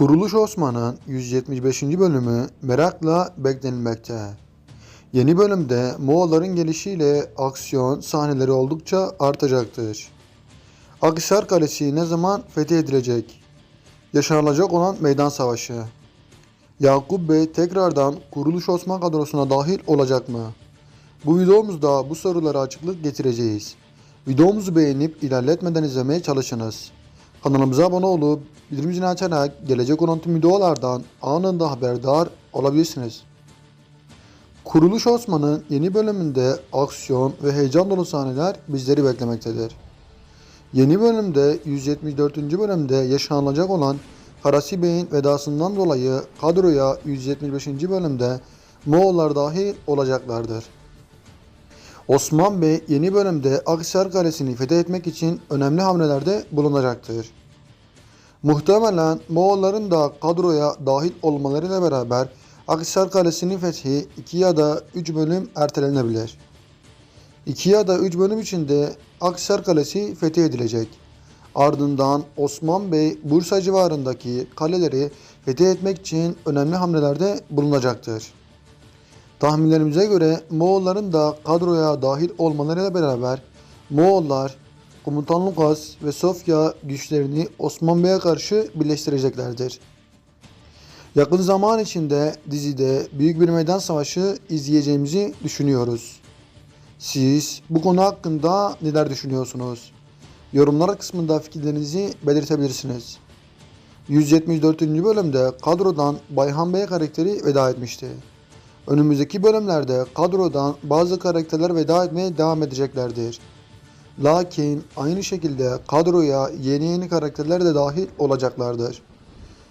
Kuruluş Osman'ın 175. bölümü merakla beklenilmekte. Yeni bölümde Moğolların gelişiyle aksiyon sahneleri oldukça artacaktır. Akhisar Kalesi ne zaman fethedilecek? Yaşanılacak olan meydan savaşı. Yakup Bey tekrardan Kuruluş Osman kadrosuna dahil olacak mı? Bu videomuzda bu sorulara açıklık getireceğiz. Videomuzu beğenip ilerletmeden izlemeye çalışınız. Kanalımıza abone olup bildirim zilini açarak gelecek olan tüm videolardan anında haberdar olabilirsiniz. Kuruluş Osman'ın yeni bölümünde aksiyon ve heyecan dolu sahneler bizleri beklemektedir. Yeni bölümde 174. bölümde yaşanılacak olan Karasi Bey'in vedasından dolayı kadroya 175. bölümde Moğollar dahil olacaklardır. Osman Bey yeni bölümde Akhisar Kalesi'ni fethetmek için önemli hamlelerde bulunacaktır. Muhtemelen Moğolların da kadroya dahil olmalarıyla beraber Akhisar Kalesi'nin fethi 2 ya da 3 bölüm ertelenebilir. 2 ya da 3 bölüm içinde Akhisar Kalesi fethedilecek. Ardından Osman Bey Bursa civarındaki kaleleri fethetmek için önemli hamlelerde bulunacaktır. Tahminlerimize göre Moğolların da kadroya dahil olmalarıyla beraber Moğollar Komutan Lukas ve Sofya güçlerini Osman Bey'e karşı birleştireceklerdir. Yakın zaman içinde dizide büyük bir meydan savaşı izleyeceğimizi düşünüyoruz. Siz bu konu hakkında neler düşünüyorsunuz? Yorumlar kısmında fikirlerinizi belirtebilirsiniz. 174. bölümde kadrodan Bayhan Bey karakteri veda etmişti. Önümüzdeki bölümlerde kadrodan bazı karakterler veda etmeye devam edeceklerdir. Lakin aynı şekilde kadroya yeni yeni karakterler de dahil olacaklardır.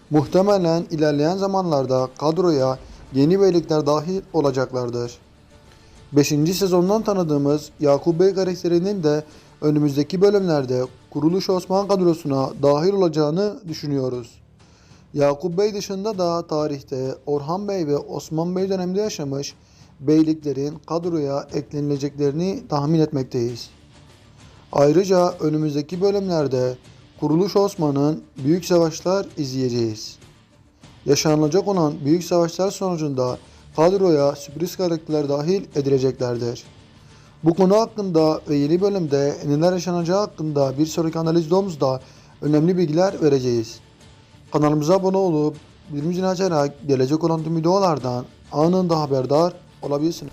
Muhtemelen ilerleyen zamanlarda kadroya yeni beylikler dahil olacaklardır. 5. sezondan tanıdığımız Yakup Bey karakterinin de önümüzdeki bölümlerde Kuruluş Osman kadrosuna dahil olacağını düşünüyoruz. Yakup Bey dışında da tarihte Orhan Bey ve Osman Bey döneminde yaşamış beyliklerin kadroya eklenileceklerini tahmin etmekteyiz. Ayrıca önümüzdeki bölümlerde Kuruluş Osman'ın büyük savaşlar izleyeceğiz. Yaşanılacak olan büyük savaşlar sonucunda kadroya sürpriz karakterler dahil edileceklerdir. Bu konu hakkında ve yeni bölümde neler yaşanacağı hakkında bir sonraki analiz videomuzda önemli bilgiler vereceğiz. Kanalımıza abone olup bildirim zilini açarak gelecek olan tüm videolardan anında haberdar olabilirsiniz.